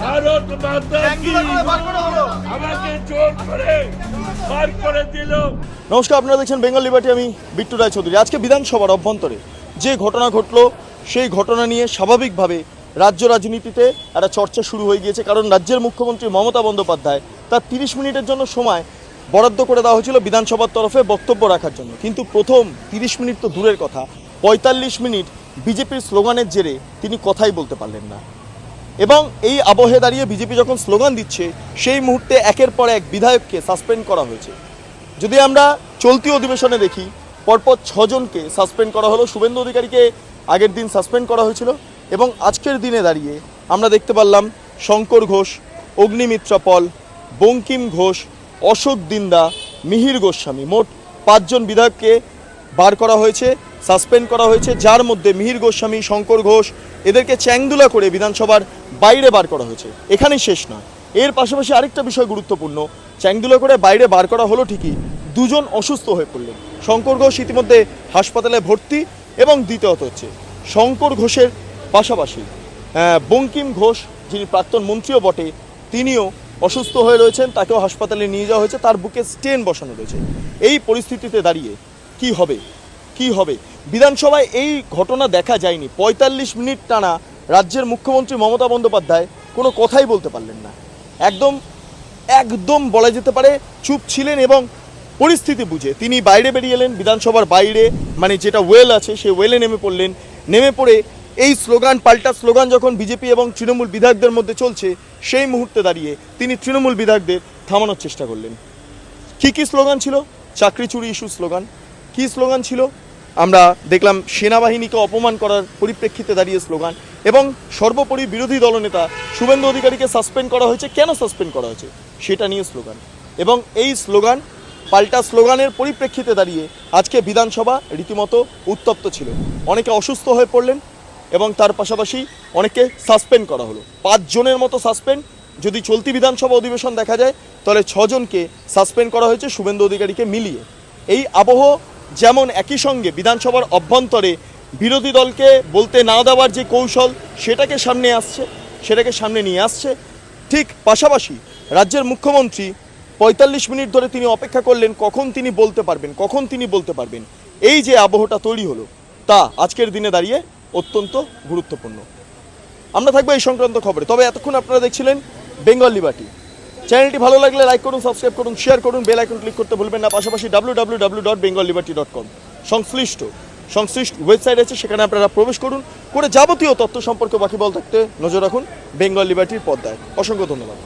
ভারত মাতা কি আমাকে জোর করে বার করে দিল নমস্কার, আপনারা দেখছেন বেঙ্গল লিবার্টি, আমি বিট্টু রায় চৌধুরী আজকে বিধানসভার অভ্যন্তরে যে ঘটনা ঘটলো, সেই ঘটনা নিয়ে স্বাভাবিকভাবে রাজ্য রাজনীতিতে একটা চর্চা শুরু হয়ে গিয়েছে, কারণ রাজ্যের মুখ্যমন্ত্রী মমতা বন্দ্যোপাধ্যায় তার তিরিশ মিনিটের জন্য সময় বরাদ্দ করে দেওয়া হয়েছিল বিধানসভার তরফে বক্তব্য রাখার জন্য। কিন্তু প্রথম তিরিশ মিনিট তো দূরের কথা। পঁয়তাল্লিশ মিনিট বিজেপির স্লোগানের জেরে তিনি কথাই বলতে পারলেন না। এবং এই আবহে দাঁড়িয়ে বিজেপি যখন স্লোগান দিচ্ছে, সেই মুহূর্তে একের পর এক বিধায়ককে সাসপেন্ড করা হয়েছে। যদি আমরা চলতি অধিবেশনে দেখি, পরপর ছজনকে সাসপেন্ড করা হলো। শুভেন্দু অধিকারীকে আগের দিন সাসপেন্ড করা হয়েছিল এবং আজকের দিনে দাঁড়িয়ে আমরা দেখতে পারলাম শঙ্কর ঘোষ, অগ্নিমিত্রা পল, বঙ্কিম ঘোষ, অশোক দিন্দা, মিহির গোস্বামী। মোট পাঁচজন বিধায়ককে বার করা হয়েছে। সাসপেন্ড করা হয়েছে, যার মধ্যে মিহির গোস্বামী, শঙ্কর ঘোষ, এদেরকে চ্যাংদুলা করে বিধানসভার বাইরে বার করা হয়েছে। এখানেই শেষ না এর পাশাপাশি আরেকটা বিষয় গুরুত্বপূর্ণ, চ্যাংদুলা করে বাইরে বার করা হলো ঠিকই, দুজন অসুস্থ হয়ে পড়লেন। শঙ্কর ঘোষ ইতিমধ্যে হাসপাতালে ভর্তি এবং দ্বিতীয়ত হচ্ছে শঙ্কর ঘোষের পাশাপাশি বঙ্কিম ঘোষ, যিনি প্রাক্তন মন্ত্রীও বটে, তিনিও অসুস্থ হয়ে রয়েছেন, তাকেও হাসপাতালে নিয়ে যাওয়া হয়েছে, তার বুকে স্টেন বসানো রয়েছে। এই পরিস্থিতিতে দাঁড়িয়ে কি হবে? কি হবে? বিধানসভায় এই ঘটনা দেখা যায়নি। পঁয়তাল্লিশ মিনিট টানা রাজ্যের মুখ্যমন্ত্রী মমতা বন্দ্যোপাধ্যায় কোনো কথাই বলতে পারলেন না। একদম একদম বলা যেতে পারে চুপ ছিলেন এবং পরিস্থিতি বুঝে। তিনি বাইরে বেরিয়ে এলেন, বিধানসভার বাইরে মানে যেটা ওয়েল আছে সেই ওয়েলে নেমে পড়লেন। নেমে পড়ে এই স্লোগান, পাল্টা স্লোগান যখন বিজেপি এবং তৃণমূল বিধায়কদের মধ্যে চলছে, সেই মুহূর্তে দাঁড়িয়ে তিনি তৃণমূল বিধায়কদের থামানোর চেষ্টা করলেন। কি কি স্লোগান ছিল? চাকরি চুরি ইস্যু স্লোগান। কি স্লোগান ছিল? আমরা দেখলাম সেনাবাহিনীকে অপমান করার পরিপ্রেক্ষিতে দাঁড়িয়ে স্লোগান এবং সর্বোপরি বিরোধী দলনেতা শুভেন্দু অধিকারীকে সাসপেন্ড করা হয়েছে। কেন সাসপেন্ড করা হয়েছে? সেটা নিয়ে স্লোগান। এবং এই স্লোগান, পাল্টা স্লোগানের পরিপ্রেক্ষিতে দাঁড়িয়ে আজকে বিধানসভা রীতিমতো উত্তপ্ত ছিল। অনেকে অসুস্থ হয়ে পড়লেন এবং তার পাশাপাশি অনেককে সাসপেন্ড করা হলো। পাঁচজনের মতো সাসপেন্ড। যদি চলতি বিধানসভা অধিবেশন দেখা যায়, তাহলে ছজনকে সাসপেন্ড করা হয়েছে শুভেন্দু অধিকারীকে মিলিয়ে। এই আবহ যেমন একই সঙ্গে বিধানসভার অভ্যন্তরে বিরোধী দলকে বলতে না দেওয়ার যে কৌশল, সেটাকে সামনে আসছে, সেটাকে সামনে নিয়ে আসছে। ঠিক পাশাপাশি রাজ্যের মুখ্যমন্ত্রী পঁয়তাল্লিশ মিনিট ধরে তিনি অপেক্ষা করলেন, কখন তিনি বলতে পারবেন, কখন তিনি বলতে পারবেন। এই যে আবহটা তৈরি হলো, তা আজকের দিনে দাঁড়িয়ে অত্যন্ত গুরুত্বপূর্ণ। আমরা থাকব এই সংক্রান্ত খবরে। তবে এতক্ষণ আপনারা দেখছিলেন বেঙ্গল লিবার্টি। চ্যানেলটি ভালো লাগলে লাইক করুন, সাবস্ক্রাইব করুন শেয়ার করুন বেল আইকন ক্লিক করতে ভুলবেন না। পাশাপাশি W W dot Bengal dot সংশ্লিষ্ট সংশ্লিষ্ট ওয়েবসাইট আছে, সেখানে আপনারা প্রবেশ করুন, করে যাবতীয় তথ্য সম্পর্কে বাকি বল থাকতে নজর রাখুন বেঙ্গল লিবার্টির পর্দায়। অসংখ্য ধন্যবাদ।